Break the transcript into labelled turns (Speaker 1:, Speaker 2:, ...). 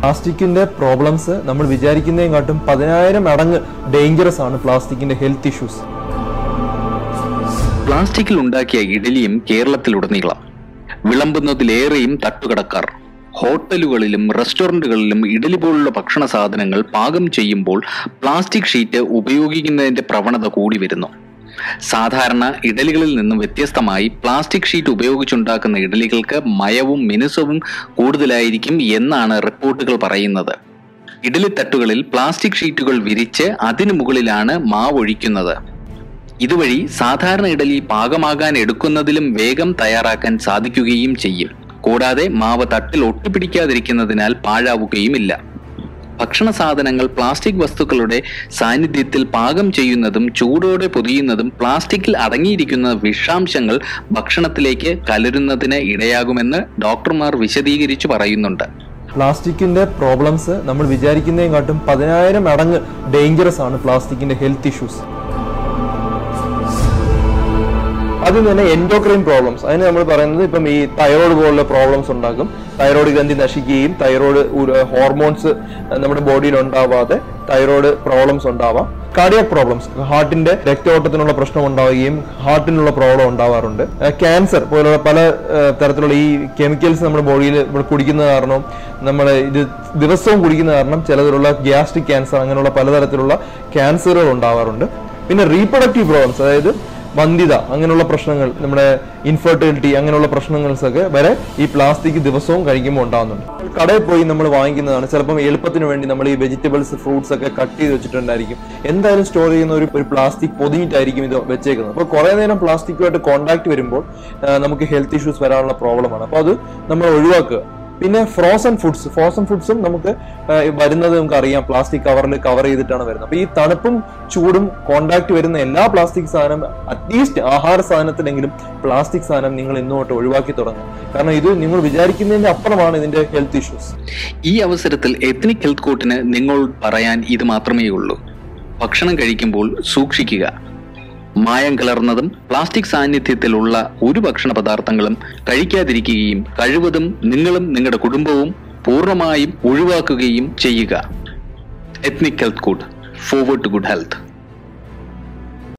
Speaker 1: പ്ലാസ്റ്റിക്കിന്റെ പ്രോബ്ലംസ് നമ്മൾ വിചാരിക്കുന്നതിനെക്കാട്ടും പതിനായിരം മടങ്ങ് ഡേഞ്ചറസ് ആണ് പ്ലാസ്റ്റിക്കിന്റെ ഹെൽത്ത് ഇഷ്യൂസ്
Speaker 2: പ്ലാസ്റ്റിക്കിൽ ഉണ്ടാക്കിയ ഇഡലിയും കേരളത്തിലുടനീളം. വിളമ്പുന്നതിലേറെയും തട്ടുകടക്കാർ. ഹോട്ടലുകളിലും റെസ്റ്റോറന്റുകളിലും ഇഡലി പോലുള്ള ഭക്ഷണ സാധനങ്ങൾ പാകം ചെയ്യുമ്പോൾ പ്ലാസ്റ്റിക് ഷീറ്റ് ഉപയോഗിക്കുന്നതിന്റെ പ്രവണത കൂടി വരുന്നു. സാധാരണ ഇഡലികളിൽ നിന്നും വ്യത്യസ്തമായി പ്ലാസ്റ്റിക് ഷീറ്റ് ഉപയോഗിച്ചുണ്ടാക്കുന്ന ഇഡലികൾക്ക് മയവും മിനുസവും കൂടുതലായിരിക്കും എന്നാണ് റിപ്പോർട്ടുകൾ പറയുന്നത്. ഇഡലിത്തട്ടുകളിൽ പ്ലാസ്റ്റിക് ഷീറ്റുകൾ വിരിച്ച് അതിനു മുകളിലാണ് മാവൊഴിക്കുന്നത്. ഇതുവഴി സാധാരണ ഇഡലി പാകമാകാൻ എടുക്കുന്നതിലും വേഗം തയ്യാറാക്കാൻ സാധിക്കുകയും ചെയ്യും. കൂടാതെ മാവ് തട്ടിൽ ഒട്ടിപ്പിടിക്കാതിരിക്കുന്നതിനാൽ പാഴാവുകയുമില്ല. ഭക്ഷണ സാധനങ്ങൾ പ്ലാസ്റ്റിക് വസ്തുക്കളുടെ സാന്നിധ്യത്തിൽ പാകം ചെയ്യുന്നതും ചൂടോടെ പൊതിയുന്നതും പ്ലാസ്റ്റിക്കിൽ അടങ്ങിയിരിക്കുന്ന വിഷാംശങ്ങൾ ഭക്ഷണത്തിലേക്ക് കലരുന്നതിന് ഇടയാകുമെന്ന് ഡോക്ടർമാർ വിശദീകരിച്ചു പറയുന്നുണ്ട്.
Speaker 1: പ്ലാസ്റ്റിക്കിന്റെ പ്രോബ്ലംസ് നമ്മൾ വിചാരിക്കുന്നതിനെക്കാട്ടും പതിനായിരം മടങ്ങ് ഡേഞ്ചറസ് ആണ് പ്ലാസ്റ്റിക്കിന്റെ ഹെൽത്ത് ഇഷ്യൂസ് ആദ്യം തന്നെ എൻഡോക്രൈൻ പ്രോബ്ലംസ് അതിന് നമ്മൾ പറയുന്നത് ഇപ്പം ഈ തൈറോയ്ഡ് പോലുള്ള പ്രോബ്ലംസ് ഉണ്ടാക്കും തൈറോയ്ഡ് ഗ്രന്ഥി നശിക്കുകയും തൈറോയ്ഡ് ഹോർമോൺസ് നമ്മുടെ ബോഡിയിൽ ഉണ്ടാവാതെ തൈറോയ്ഡ് പ്രോബ്ലംസ് ഉണ്ടാവാം. കാർഡിയാക് പ്രോബ്ലംസ് ഹാർട്ടിന്റെ രക്തയോട്ടത്തിനുള്ള പ്രശ്നം ഉണ്ടാവുകയും ഹാർട്ടിനുള്ള പ്രോബ്ലം ഉണ്ടാവാറുണ്ട്. ക്യാൻസർ പോലുള്ള പല തരത്തിലുള്ള ഈ കെമിക്കൽസ് നമ്മുടെ ബോഡിയിൽ കുടിക്കുന്ന കാരണം നമ്മൾ ഇത് ദിവസവും കുടിക്കുന്ന കാരണം ചിലതിലുള്ള ഗ്യാസ്ട്രിക് ക്യാൻസർ അങ്ങനെയുള്ള പലതരത്തിലുള്ള ക്യാൻസറുകൾ ഉണ്ടാവാറുണ്ട്. പിന്നെ റീപ്രൊഡക്റ്റീവ് പ്രോബ്ലംസ് അതായത് വന്ധ്യത അങ്ങനെയുള്ള പ്രശ്നങ്ങൾ നമ്മുടെ ഇൻഫെർട്ടിലിറ്റി അങ്ങനെയുള്ള പ്രശ്നങ്ങൾക്കൊക്കെ വരെ ഈ പ്ലാസ്റ്റിക് ദിവസവും കഴിക്കുമ്പോൾ ഉണ്ടാകുന്നുണ്ട്. കടയിൽ പോയി നമ്മൾ വാങ്ങിക്കുന്നതാണ്. ചിലപ്പം എളുപ്പത്തിന് വേണ്ടി നമ്മൾ ഈ വെജിറ്റബിൾസ് ഫ്രൂട്ട്സ് ഒക്കെ കട്ട് ചെയ്ത് വെച്ചിട്ടുണ്ടായിരിക്കും. എന്തായാലും സ്റ്റോർ ചെയ്യുന്ന ഒരു ഒരു പ്ലാസ്റ്റിക് പൊതിഞ്ഞിട്ടായിരിക്കും ഇത് വെച്ചേക്കുന്നത്. അപ്പോൾ കുറേ നേരം പ്ലാസ്റ്റിക്കുമായിട്ട് കോൺടാക്ട് വരുമ്പോൾ നമുക്ക് ഹെൽത്ത് ഇഷ്യൂസ് വരാനുള്ള പ്രോബ്ലമാണ് അപ്പോൾ അത് നമ്മൾ ഒഴിവാക്കുക. പിന്നെ ഫ്രോസൺ ഫുഡ്സ് ഫ്രോസൺ ഫുഡ്സും നമുക്ക് വരുന്നത് നമുക്ക് അറിയാം. പ്ലാസ്റ്റിക് കവറിൽ കവർ ചെയ്തിട്ടാണ് വരുന്നത്. അപ്പൊ ഈ തണുപ്പും ചൂടും കോണ്ടാക്ട് വരുന്ന എല്ലാ പ്ലാസ്റ്റിക് സാധനം അറ്റ്ലീസ്റ്റ് ആഹാര സാധനത്തിലെങ്കിലും പ്ലാസ്റ്റിക് സാധനം നിങ്ങൾ ഇന്നോട്ട് ഒഴിവാക്കി തുടങ്ങും. കാരണം ഇത് നിങ്ങൾ വിചാരിക്കുന്നതിന്റെ അപ്പുറമാണ് ഇതിന്റെ ഹെൽത്ത് ഇഷ്യൂസ്
Speaker 2: ഈ അവസരത്തിൽ എത്നിക് ഹെൽത്ത് കോട്ടിന് നിങ്ങൾ പറയാൻ ഇത് മാത്രമേ ഉള്ളൂ ഭക്ഷണം കഴിക്കുമ്പോൾ സൂക്ഷിക്കുക. മായം കലർന്നതും പ്ലാസ്റ്റിക് സാന്നിധ്യത്തിലുള്ള ഒരു ഭക്ഷണ പദാർത്ഥങ്ങളും കഴിക്കാതിരിക്കുകയും കഴിവതും നിങ്ങളും നിങ്ങളുടെ കുടുംബവും പൂർണമായും ഒഴിവാക്കുകയും ചെയ്യുക. Ethnic health code forward to good health